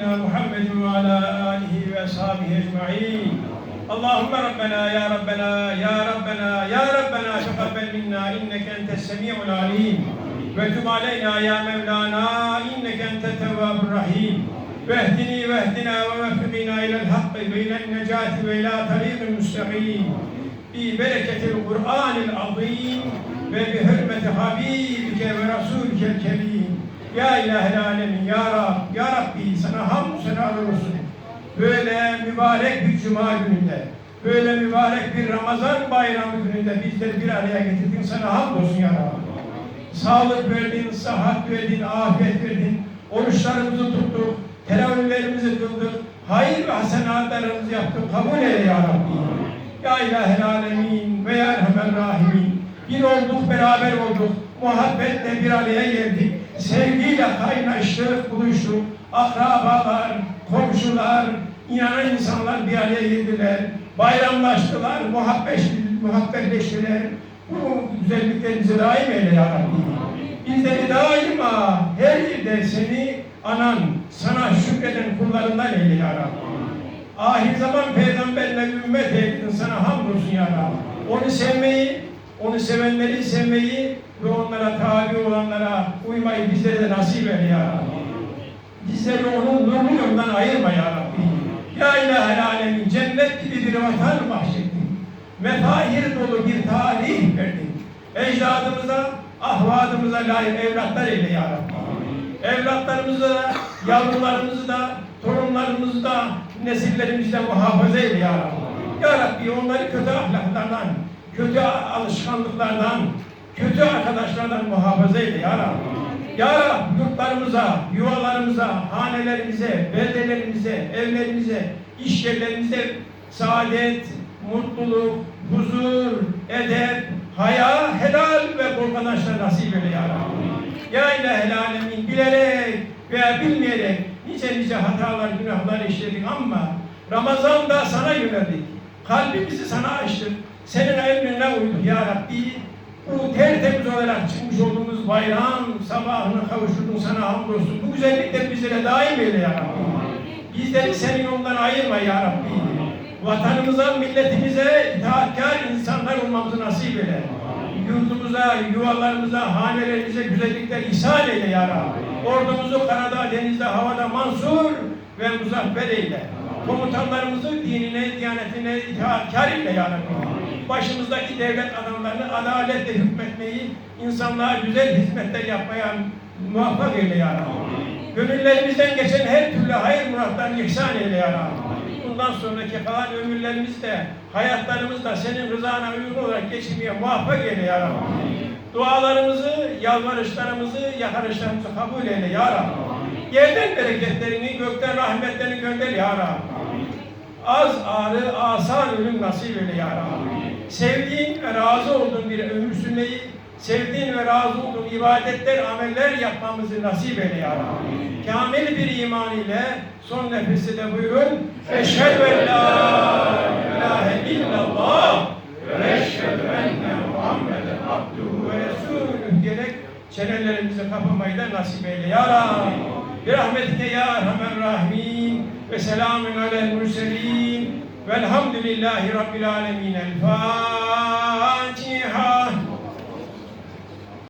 سيدنا محمد وعلى آله وأصحابه أجمعين. اللهم ربنا يا ربنا يا ربنا يا ربنا تقبل منا إنك أنت السميع العليم. وتب علينا يا مولانا إنك أنت التواب الرحيم. واهدني واهدنا ووفقنا إلى الحق وإلى النجاة وإلى طريق المستقيم ببركة القرآن العظيم وبحرمة حبيبك ورسولك الكريم. Ya İlahel Alemin, Ya Rab, Ya Rabbi sana hamd senalar olsun. Böyle mübarek bir cuma gününde, böyle mübarek bir Ramazan bayramı gününde bizleri bir araya getirdin. Sana hamd olsun Ya Rabbi. Sağlık verdin, sıhhat verdin, afiyet verdin. Oruçlarımızı tuttuk, teravihlerimizi kıldık. Hayır ve hasenatlarımızı yaptık. Kabul eyle Ya Rabbi. Ya İlahel Alemin ve Ya Erhamer Rahimin. Bir olduk, beraber olduk. Muhabbetle bir araya geldik. Sevgiyle kaynaştık, buluştuk. Akrabalar, komşular, inanan insanlar bir araya geldiler. Bayramlaştılar, muhabbet, muhabbetleştiler. Bu güzelliklerimizi daim eyle ya Rabbi. Bizleri daima her yerde seni anan, sana şükreden kullarından eyle ya Rabbi. Ahir zaman peygamberine ümmet eyledin sana hamdolsun ya Rabbi. Onu sevmeyi, onu sevenleri sevmeyi ve onlara tabi olanlara uymayı bizlere de nasip eyle ya Rabbi. Bizleri onun nurlu yolundan ayırma ya Rabbi. Ya ilahel alemin cennet gibi bir vatan bahşettin. Mefahir dolu bir tarih verdin. Ecdadımıza, ahvadımıza layık evlatlar eyle ya Rabbi. Evlatlarımızı da, yavrularımızı da, torunlarımızı da, nesillerimizi de muhafaza eyle ya Rabbi. Ya Rabbi onları kötü ahlaklardan, kötü alışkanlıklardan, kötü arkadaşlardan muhafaza eyle ya Rabbi. Ya Rabbi yurtlarımıza, yuvalarımıza, hanelerimize, beldelerimize, evlerimize, iş yerlerimize saadet, mutluluk, huzur, edep, haya, helal ve bol kazançlar nasip eyle ya Rabbi. Ya ilahel alemin bilerek veya bilmeyerek nice nice hatalar, günahlar işledik ama Ramazan'da sana yöneldik. Kalbimizi sana açtık. Senin emrine uyduk ya Rabbi. Bu tertemiz olarak çıkmış olduğumuz bayram sabahını kavuşturdun sana hamdolsun. Bu güzellikler bizlere daim eyle ya Rabbi. Bizleri senin yolundan ayırma ya Rabbi. Vatanımıza, milletimize itaatkar insanlar olmamızı nasip eyle. Yurdumuza, yuvalarımıza, hanelerimize güzellikler ihsan eyle ya Rabbi. Ordumuzu karada, denizde, havada mansur ve muzaffer eyle. Komutanlarımızı dinine, diyanetine itaatkar eyle ya Rabbi. Başımızdaki devlet adamlarını adaletle hükmetmeyi, insanlığa güzel hizmetler yapmaya muvaffak eyle ya Rabbi. Gönüllerimizden geçen her türlü hayır muratlarını ihsan eyle ya Rabbi. Bundan sonraki kalan ömürlerimiz de, hayatlarımız da senin rızana uygun olarak geçirmeye muvaffak eyle ya Rabbi. Dualarımızı, yalvarışlarımızı, yakarışlarımızı kabul eyle ya Rabbi. Yerden bereketlerini, gökten rahmetlerini gönder ya Rabbi. Az ağrı, asan ölüm nasip eyle ya Rabbi. Sevdiğin ve razı olduğun bir ömür sürmeyi, sevdiğin ve razı olduğun ibadetler, ameller yapmamızı nasip eyle ya Rabbi. Kamil bir iman ile son nefesi de buyurun. Eşhedü en la ilahe illallah ve eşhedü enne Muhammeden abduhu ve resulüh diyerek çenelerimizi kapamayı da nasip eyle ya Rabbi. Ya Erhamer Rahimin ve selamun alel mürselin velhamdülillahi rabbil alemin. El Fatiha.